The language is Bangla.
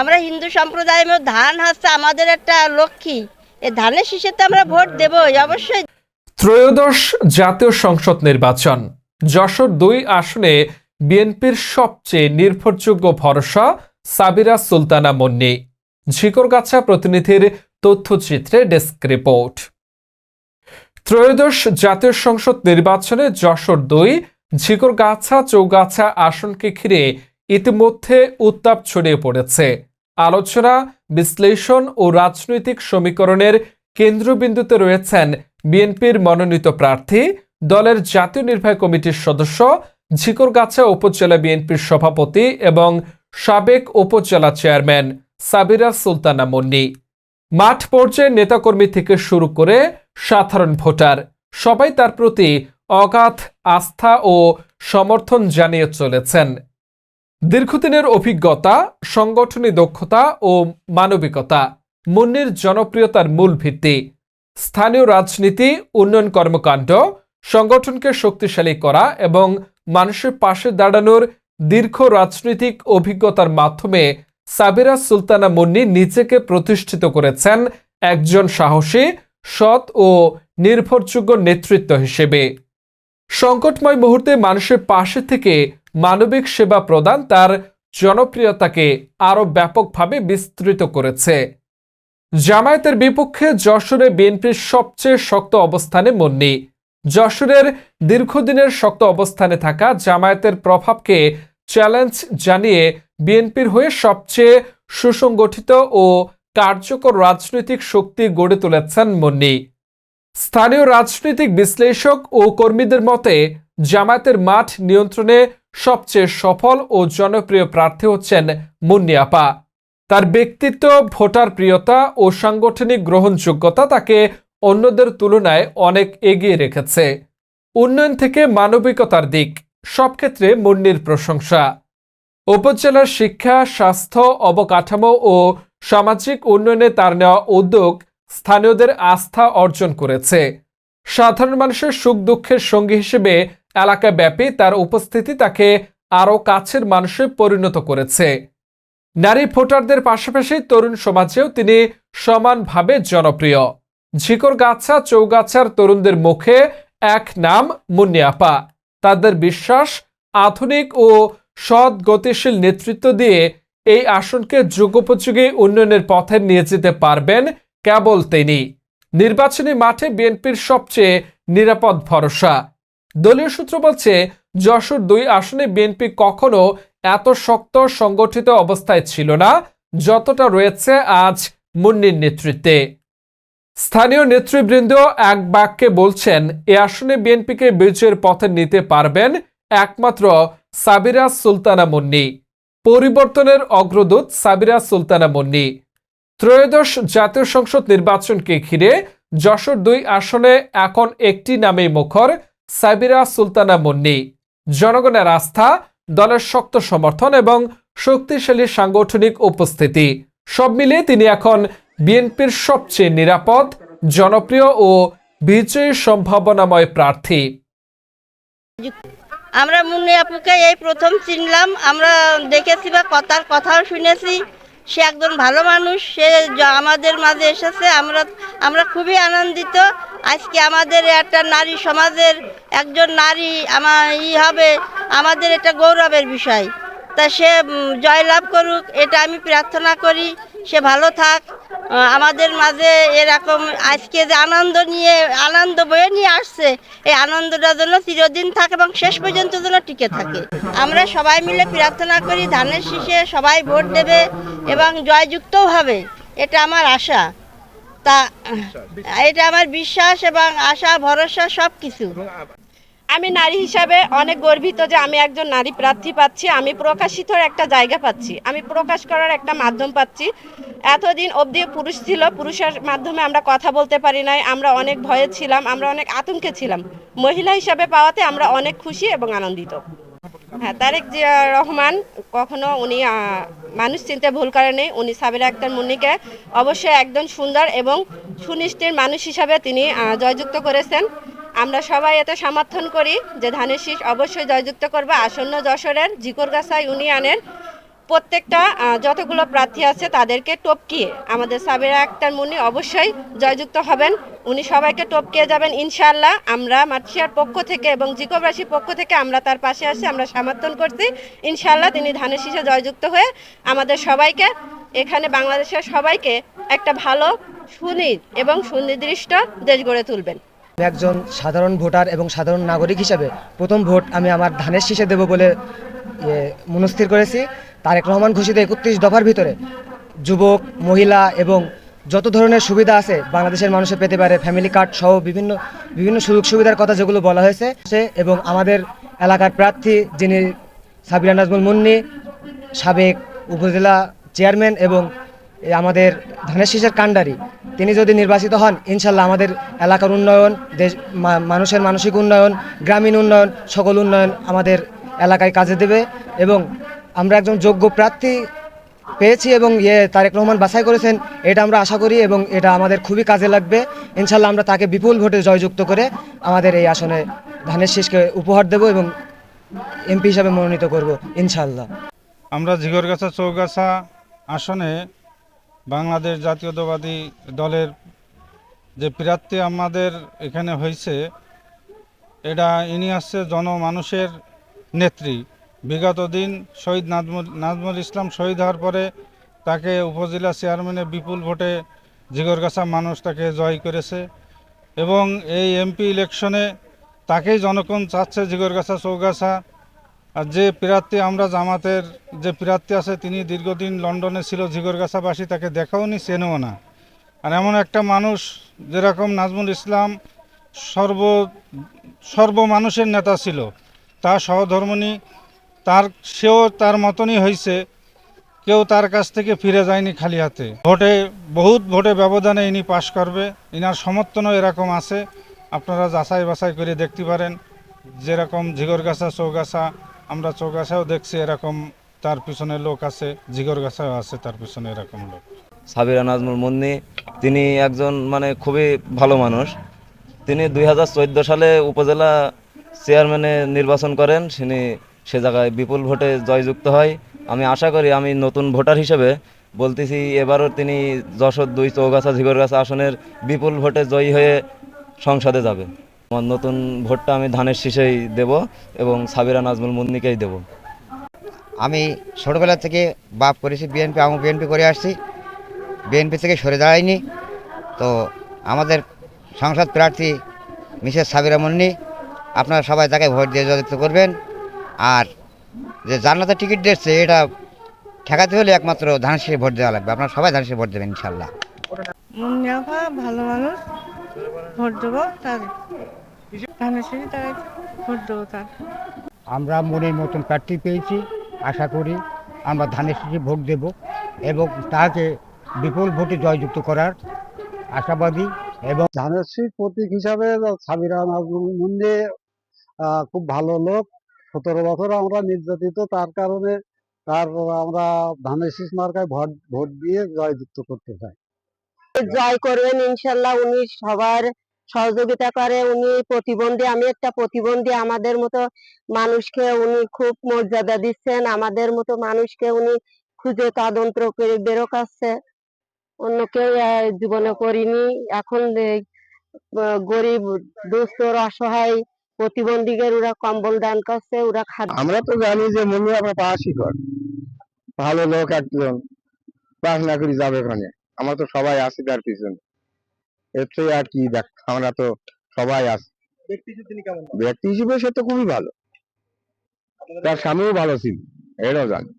আমরা হিন্দু সম্প্রদায়ের ধান হচ্ছে আমাদের একটা লক্ষ্মী। এই ধানের শীষে তো আমরা ভোট দেবই, অবশ্যই। ত্রয়োদশ জাতীয় সংসদ নির্বাচন। যশোর দুই আসনে বিএনপির সবচেয়ে নির্ভরযোগ্য ভরসা সাবিরা সুলতানা মন্নি। ঝিকরগাছা প্রতিনিধির তথ্যচিত্রে ডেস্ক রিপোর্ট। ত্রয়োদশ জাতীয় সংসদ নির্বাচনে যশোর দুই, ঝিকরগাছা চৌগাছা আসনকে ঘিরে ইতিমধ্যে উত্তাপ ছড়িয়ে পড়েছে। আলোচনা, বিশ্লেষণ ও রাজনৈতিক সমীকরণের কেন্দ্রবিন্দুতে রয়েছেন বিএনপির মনোনীত প্রার্থী, দলের জাতীয় নির্বাহী কমিটির সদস্য, ঝিকরগাছা উপজেলা বিএনপির সভাপতি এবং সাবেক উপজেলা চেয়ারম্যান সাবিরা সুলতানা মন্নি। মাঠ পর্যায়ে নেতাকর্মী থেকে শুরু করে সাধারণ ভোটার। সবাই তার প্রতি অগাধ আস্থা ও সমর্থন জানিয়ে চলেছেন। দীর্ঘদিনের অভিজ্ঞতা, সংগঠনী দক্ষতা ও মানবিকতা মুন্নির জনপ্রিয়তার মূল ভিত্তি। স্থানীয় রাজনীতি, উন্নয়ন কর্মকাণ্ড, সংগঠনকে শক্তিশালী করা এবং মানুষের পাশে দাঁড়ানোর দীর্ঘ রাজনৈতিক অভিজ্ঞতার মাধ্যমে সাবিরা সুলতানা মুন্নি নিজেকে প্রতিষ্ঠিত করেছেন একজন সাহসী, সৎ ও নির্ভরযোগ্য নেতৃত্ব হিসেবে। সংকটময় মুহূর্তে মানুষের পাশে থেকে মানবিক সেবা প্রদান তার জনপ্রিয়তাকে আরও ব্যাপকভাবে বিস্তৃত করেছে। জামায়াতের বিপক্ষে যশোরে বিএনপির সবচেয়ে শক্ত অবস্থানে মন্নি। যশোরের দীর্ঘদিনের শক্ত অবস্থানে থাকা জামায়াতের প্রভাবকে চ্যালেঞ্জ জানিয়ে বিএনপির হয়ে সবচেয়ে সুসংগঠিত ও কার্যকর রাজনৈতিক শক্তি গড়ে তুলেছেন মন্নি। স্থানীয় রাজনৈতিক বিশ্লেষক ও কর্মীদের মতে, জামায়াতের মাঠ নিয়ন্ত্রণে সবচেয়ে সফল ও জনপ্রিয় প্রার্থী হচ্ছেন মুন্নি আপা। তার ব্যক্তিত্ব ভোটার প্রিয়তা ও সাংগঠনিক গ্রহণযোগ্যতা তাকে অন্যদের তুলনায় অনেক এগিয়ে রেখেছে। উন্নয়ন থেকে মানবিকতার দিক সব ক্ষেত্রে মুন্নির প্রশংসা। উপজেলার শিক্ষা, স্বাস্থ্য, অবকাঠামো ও সামাজিক উন্নয়নে তার নেওয়া উদ্যোগ স্থানীয়দের আস্থা অর্জন করেছে। সাধারণ মানুষের সুখ দুঃখের সঙ্গী হিসেবে এলাকাব্যাপী তার উপস্থিতি তাকে আরও কাছের মানুষে পরিণত করেছে। নারী ভোটারদের পাশাপাশি তরুণ সমাজেও তিনি সমানভাবে জনপ্রিয়। ঝিকরগাছা, চৌগাছার তরুণদের মুখে এক নাম মুন্নিয়াপা তাদের বিশ্বাস, আধুনিক ও সৎ গতিশীল নেতৃত্ব দিয়ে এই আসনকে যুগোপযোগী উন্নয়নের পথে নিয়ে যেতে পারবেন কেবল তিনি। নির্বাচনী মাঠে বিএনপির সবচেয়ে নিরাপদ ভরসা। দলীয় সূত্র বলছে, যশোর দুই আসনে বিএনপি কখনো এত শক্ত, সংগঠিত অবস্থায় ছিল না, যতটা রয়েছে আজ মুন্নির নেতৃত্বে। স্থানীয় নেতৃবৃন্দ এক বাক্যে বলছেন, এ আসনে বিএনপিকে বিজয়ের পথে নিতে পারবেন একমাত্র সাবিরা সুলতানা মুন্নি। পরিবর্তনের অগ্রদূত সাবিরা সুলতানা মুন্নি। ত্রয়োদশ জাতীয় সংসদ নির্বাচনকে ঘিরে যশোর দুই আসনে এখন একটি নামেই মুখর সাবিরা সুলতানা মুন্নি, জনগণের আস্থা, দলের শক্ত সমর্থন এবং শক্তিশালী সাংগঠনিক উপস্থিতি। সব মিলিয়ে তিনি এখন বিএনপির সবচেয়ে নিরাপদ, জনপ্রিয় ও বিজয়ী সম্ভাবনাময় প্রার্থী। আমরা মুন্নি আপুকে এই প্রথম চিনলাম। আমরা দেখেছি বা কথার কথাও শুনেছি। সে একজন ভালো মানুষ। সে আমাদের মাঝে এসেছে। আমরা আমরা খুবই আনন্দিত। আজকে আমাদের একটা নারী সমাজের একজন নারী আমার ই হবে, আমাদের এটা গৌরবের বিষয়। তা সে জয়লাভ করুক, এটা আমি প্রার্থনা করি, সে ভালো থাক। আমাদের মাঝে এরকম আজকে যে আনন্দ নিয়ে, আনন্দ বয়ে নিয়ে আসছে, এই আনন্দটা যেন চিরদিন থাকে এবং শেষ পর্যন্ত যেন টিকে থাকে। আমরা সবাই মিলে প্রার্থনা করি, ধানের শীষে সবাই ভোট দেবে এবং জয়যুক্তও হবে এটা আমার আশা। তা, এটা আমার বিশ্বাস এবং আশা, ভরসা সব কিছু আমি নারী হিসাবে অনেক গর্বিত যে আমি একজন নারী প্রার্থী পাচ্ছি, আমি প্রকাশিত একটা জায়গা পাচ্ছি, আমি প্রকাশ করার একটা মাধ্যম পাচ্ছি। এতদিন অবধি পুরুষ ছিল, পুরুষের মাধ্যমে আমরা কথা বলতে পারি নাই, আমরা অনেক ভয়ে ছিলাম, আমরা অনেক আতঙ্কে ছিলাম। মহিলা হিসাবে পাওয়াতে আমরা অনেক খুশি এবং আনন্দিত। হ্যাঁ তারেক জিয়া রহমান কখনো উনি মানুষ চিনতে ভুল কারণে উনি সাবিরা আক্তার মুন্নিকে অবশ্যই একদম সুন্দর এবং সুনিষ্ঠির মানুষ হিসাবে তিনি জয়যুক্ত করেছেন। আমরা সবাই এতে সমর্থন করি যে ধানের শীষ অবশ্যই জয়যুক্ত করবে। আসন্ন যশোরের জিকরগাছা ইউনিয়নের প্রত্যেকটা যতগুলো প্রার্থী আছে তাদেরকে টপকিয়ে আমাদের সাবিরা আক্তার মুনি অবশ্যই জয়যুক্ত হবেন। উনি সবাইকে টপকিয়ে যাবেন ইনশাআল্লাহ। আমরা মাতৃয়ার পক্ষ থেকে এবং জিকোবাসীর পক্ষ থেকে আমরা তার পাশে আসি আমরা সমর্থন করছি। ইনশাআল্লাহ তিনি ধানের শীষে জয়যুক্ত হয়ে আমাদের সবাইকে, এখানে বাংলাদেশের সবাইকে একটা ভালো, সুনির এবং সুনির্দিষ্ট দেশ গড়ে তুলবেন। আমি একজন সাধারণ ভোটার এবং সাধারণ নাগরিক হিসেবে প্রথম ভোট আমি আমার ধানের শীষে দেব বলে মনস্থির করেছি। তারেক রহমান ঘোষিত একত্রিশ দফার ভিতরে যুবক, মহিলা এবং যত ধরনের সুবিধা আছে বাংলাদেশের মানুষে পেতে পারে, ফ্যামিলি কার্ড সহ বিভিন্ন বিভিন্ন সুযোগ সুবিধার কথা যেগুলো বলা হয়েছে। সে এবং আমাদের এলাকার প্রার্থী যিনি সাবিরা নাজমুল মুন্নি, সাবেক উপজেলা চেয়ারম্যান এবং আমাদের ধানের শীষের কাণ্ডারি। তিনি যদি নির্বাচিত হন, ইনশাল্লাহ আমাদের এলাকার উন্নয়ন, দেশ মানুষের মানসিক উন্নয়ন, গ্রামীণ উন্নয়ন, সকল উন্নয়ন আমাদের এলাকায় কাজে দেবে এবং আমরা একজন যোগ্য প্রার্থী পেয়েছি এবং ইয়ে তারেক রহমান বাছাই করেছেন, এটা আমরা আশা করি এবং এটা আমাদের খুবই কাজে লাগবে। ইনশাল্লাহ আমরা তাকে বিপুল ভোটে জয়যুক্ত করে আমাদের এই আসনে ধানের শীষকে উপহার দেব এবং এমপি হিসাবে মনোনীত করব, ইনশাল্লাহ। আমরা ঝিগরগাছা চৌগাছা আসনে বাংলাদেশ জাতীয়তাবাদী দলের যে প্রার্থী আমাদের এখানে হয়েছে, এটা ইনি আসছে জনমানুষের নেত্রী। বিগত দিন শহীদ নাজমুল নাজমুল ইসলাম শহীদ হওয়ার পরে তাকে উপজেলা চেয়ারম্যানের বিপুল ভোটে ঝিগরগাছা মানুষ তাকে জয় করেছে এবং এই এমপি ইলেকশনে তাকেই জনগণ চাচ্ছে ঝিগরগাছা চৌগাছা আর যে প্রার্থী আমরা জামাতের যে প্রার্থী আছে, তিনি দীর্ঘদিন লন্ডনে ছিল, ঝিগরগাছাবাসী, তাকে দেখাও নি চেনেও না। আর এমন একটা মানুষ যেরকম নাজমুল ইসলাম সর্ব সর্ব মানুষের নেতা ছিল, তার সহধর্মণী, তার, সেও তার মতনই হয়েছে কেউ তার কাছ থেকে ফিরে যায়নি খালি হাতে। ভোটে, বহুত ভোটে ব্যবধানে ইনি পাশ করবে, ইনার সমর্থনও এরকম আছে। আপনারা যাচাই বাছাই করে দেখতে পারেন, যেরকম ঝিগরগাছা, চৌগাছা আমরা চৌগাছাও দেখছি এরকম, তার পিছনে লোক আছে ঝিগরগাছাও আছে, তার পিছনে এরকম লোক। সাবিরা নাজমুল মুন্নি, তিনি একজন মানে খুবই ভালো মানুষ। তিনি দুই হাজার চোদ্দ সালে উপজেলা চেয়ারম্যানে নির্বাচন করেন, তিনি সে জায়গায় বিপুল ভোটে জয়যুক্ত হয়। আমি আশা করি আমি নতুন ভোটার হিসেবে বলতেছি, এবারও তিনি যশোর দুই চৌগাছা ঝিগরগাছা আসনের বিপুল ভোটে জয়ী হয়ে সংসদে যাবে। আমার নতুন ভোটটা আমি ধানের শীষেই দেব এবং সাবিরা নাজমুল মুন্নিকেই দেব। আমি ছোটোবেলা থেকে বাপ করেছি বিএনপি আমি বিএনপি করে আসছি। বিএনপি থেকে সরে দাঁড়াইনি। তো আমাদের সংসদ প্রার্থী মিসেস সাবিরা মুন্নি আপনারা সবাই তাকে ভোট দিয়ে জয়যুক্ত করবেন। আর যে জান্নাতের টিকিট দিচ্ছে এটা ঠেকাতে হলে একমাত্র ধানশিরে ভোট দেওয়া লাগবে। আপনারা সবাই ধানশিরে ভোট দেবেন ইনশাল্লাহ। ভালো মানুষ। ভোট দেবো তার। ধানের শীষ তার ভোট দেবো তার। আমরা মনের মতন প্রার্থী পেয়েছি আশা করি আমরা ধানের শীষে ভোট দেব এবং তাকে বিপুল ভোটে জয়যুক্ত করার আশাবাদী এবং ধানের শীষ প্রতীক হিসাবে সাবিরা নাজমুল মুন্ডে খুব ভালো লোক। সতেরো বছর আমরা নির্যাতিত তার কারণে তার আমরা ধানের শীষ মার্কায় ভোট ভোট দিয়ে জয়যুক্ত করতে চাই। জয় করবেন, ইনশাল্লাহ উনি সবার সহযোগিতা করে, উনি প্রতিবন্ধী, আমি একটা প্রতিবন্ধী, আমাদের মতো মানুষকে উনি খুব মর্যাদা দিচ্ছেন, আমাদের মতো মানুষকে উনি খুঁজে তদন্ত করে বেরো কাছে অন্য কেউ জীবনে করিনি। এখন গরিব দুস্থর অসহায় প্রতিবন্ধীদের ওরা কম্বল দান করছে, ওরা খাদ্য আমরা তো জানি যে মনে আমরা পাশই কর ভালো লোক একজন প্রার্থনা করি যাবে ওখানে। আমরা তো সবাই আছি তার পিছনে। এর থেকে আর কি দেখ আমরা তো সবাই আছি ব্যক্তি হিসেবে সে তো খুবই ভালো। তার স্বামীও ভালো ছিল এটাও জানি।